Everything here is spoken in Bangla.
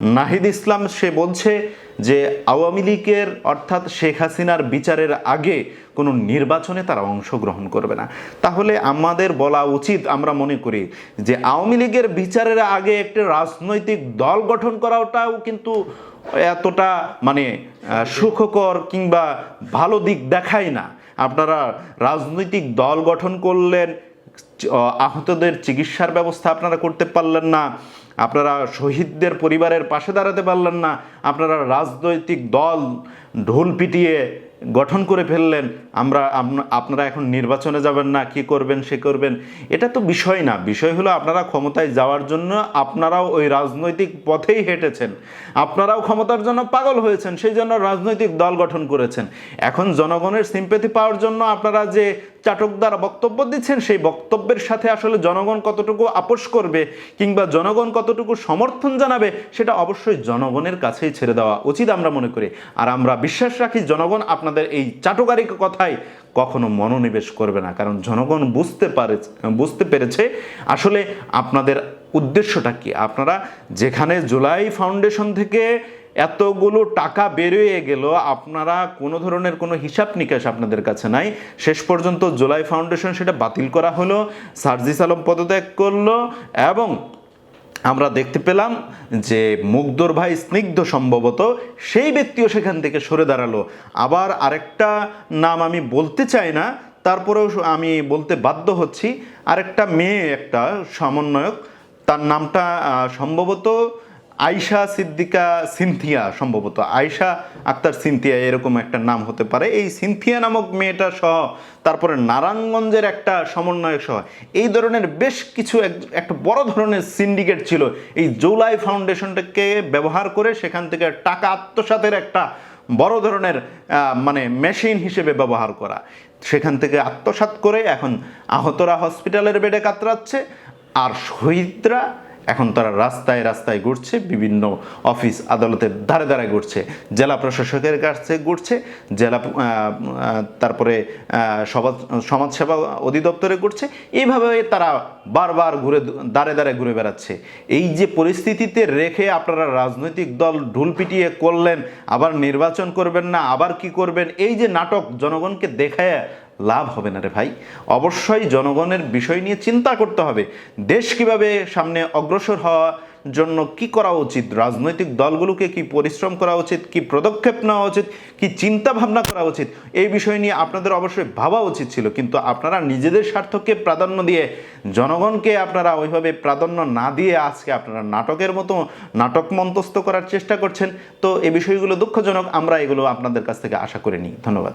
নাহিদ ইসলাম, সে বলছে যে আওয়ামী লীগের, অর্থাৎ শেখ হাসিনার বিচারের আগে কোনো নির্বাচনে তারা অংশগ্রহণ করবে না। তাহলে আমাদের বলা উচিত, আমরা মনে করি যে আওয়ামী লীগের বিচারের আগে একটি রাজনৈতিক দল গঠন করাটাও কিন্তু এতটা মানে সুখকর কিংবা ভালো দিক দেখায় না। আপনারা রাজনৈতিক দল গঠন করলেন আহতদের চিকিৎসার ব্যবস্থা আপনারা করতে পারলেন না। আপনারা শহীদদের পরিবারের পাশে দাঁড়াতে পারলেন না, আপনারা রাজনৈতিক দল ঢোল পিটিয়ে গঠন করে ফেললেন, আমরা আপনারা এখন নির্বাচনে যাবেন না, কি করবেন, সে করবেন। এটা তো বিষয় না, বিষয় হলো আপনারা ক্ষমতায় যাওয়ার জন্য আপনারাও ওই রাজনৈতিক পথেই হেঁটেছেন। আপনারাও ক্ষমতার জন্য পাগল হয়েছেন, সেই জন্য রাজনৈতিক দল গঠন করেছেন। এখন জনগণের সিম্পেথি পাওয়ার জন্য আপনারা যে চাটকদার বক্তব্য দিচ্ছেন, সেই বক্তব্যের সাথে আসলে জনগণ কতটুকু আপোষ করবে কিংবা জনগণ কতটুকু সমর্থন জানাবে, সেটা অবশ্যই জনগণের কাছেই ছেড়ে দেওয়া উচিত আমরা মনে করি। আর আমরা বিশ্বাস রাখি, জনগণ আপনাদের এই চাটকারী কথায় কখনো মনোনিবেশ করবে না, কারণ জনগণ বুঝতে পারে বুঝতে পেরেছে আসলে আপনাদের উদ্দেশ্যটা কি। আপনারা যেখানে জুলাই ফাউন্ডেশন থেকে এতগুলো টাকা বেরিয়ে গেল, আপনারা কোনো ধরনের কোনো হিসাব নিকাশ আপনাদের কাছে নাই। শেষ পর্যন্ত জুলাই ফাউন্ডেশন সেটা বাতিল করা হলো, সার্জিস আলম পদত্যাগ করল এবং আমরা দেখতে পেলাম যে মুগ্ধর ভাই স্নিগ্ধ সম্ভবত সেই ব্যক্তিও সেখান থেকে সরে দাঁড়াল। আবার আরেকটা নাম আমি বলতে চাই না, তারপরেও আমি বলতে বাধ্য হচ্ছি। আরেকটা মেয়ে, একটা সমন্বয়ক, তার নামটা সম্ভবত আয়শা সিদ্দিকা সিনথিয়া সম্ভবত। আয়শা আক্তার সিনথিয়া এরকম একটা নাম হতে পারে। এই সিনথিয়া নামক মেয়েটা সহ তারপরে নারায়ণগঞ্জের একটা সমন্বয়ক সহ এই ধরনের বেশ কিছু এক- একটা বড় ধরনের সিন্ডিকেট ছিল। এই জৌলাই ফাউন্ডেশনটাকে ব্যবহার করে সেখান থেকে টাকা আত্মসাতের একটা বড় ধরনের মানে মেশিন হিসেবে ব্যবহার করা। সেখান থেকে আত্মসাৎ করে এখন আহতরা হসপিটালের বেডে কাতরাচ্ছে। আর শহীদরা এখন তারা রাস্তায় রাস্তায় ঘুরছে, বিভিন্ন অফিস আদালতের ধারে ধারে ঘুরছে, জেলা প্রশাসকের কাছে ঘুরছে, জেলা তারপরে সমাজ, সমাজসেবা অধিদপ্তরে ঘুরছে। এইভাবে তারা বারবার ঘুরে দাঁড়ে দাঁড়ে ঘুরে বেড়াচ্ছে। এই যে পরিস্থিতিতে রেখে আপনারা রাজনৈতিক দল ঢুল পিটিয়ে করলেন, আবার নির্বাচন করবেন না, আবার কি করবেন, এই যে নাটক জনগণকে দেখায় লাভ হবে না রে ভাই। অবশ্যই জনগণের বিষয় নিয়ে চিন্তা করতে হবে। দেশ কীভাবে সামনে অগ্রসর হওয়ার জন্য কি করা উচিত? রাজনৈতিক দলগুলোকে কি পরিশ্রম করা উচিত? কি পদক্ষেপ নেওয়া উচিত? কি চিন্তা ভাবনা করা উচিত? এই বিষয় নিয়ে আপনাদের অবশ্যই ভাবা উচিত ছিল। কিন্তু আপনারা নিজেদের স্বার্থকে প্রাধান্য দিয়ে, জনগণকে আপনারা ওইভাবে প্রাধান্য না দিয়ে আজকে আপনারা নাটকের মতো নাটক মন্তস্থ করার চেষ্টা করছেন। তো এই বিষয়গুলো দুঃখজনক। আমরা এগুলো আপনাদের কাছ থেকে আশা করে নিই ধন্যবাদ।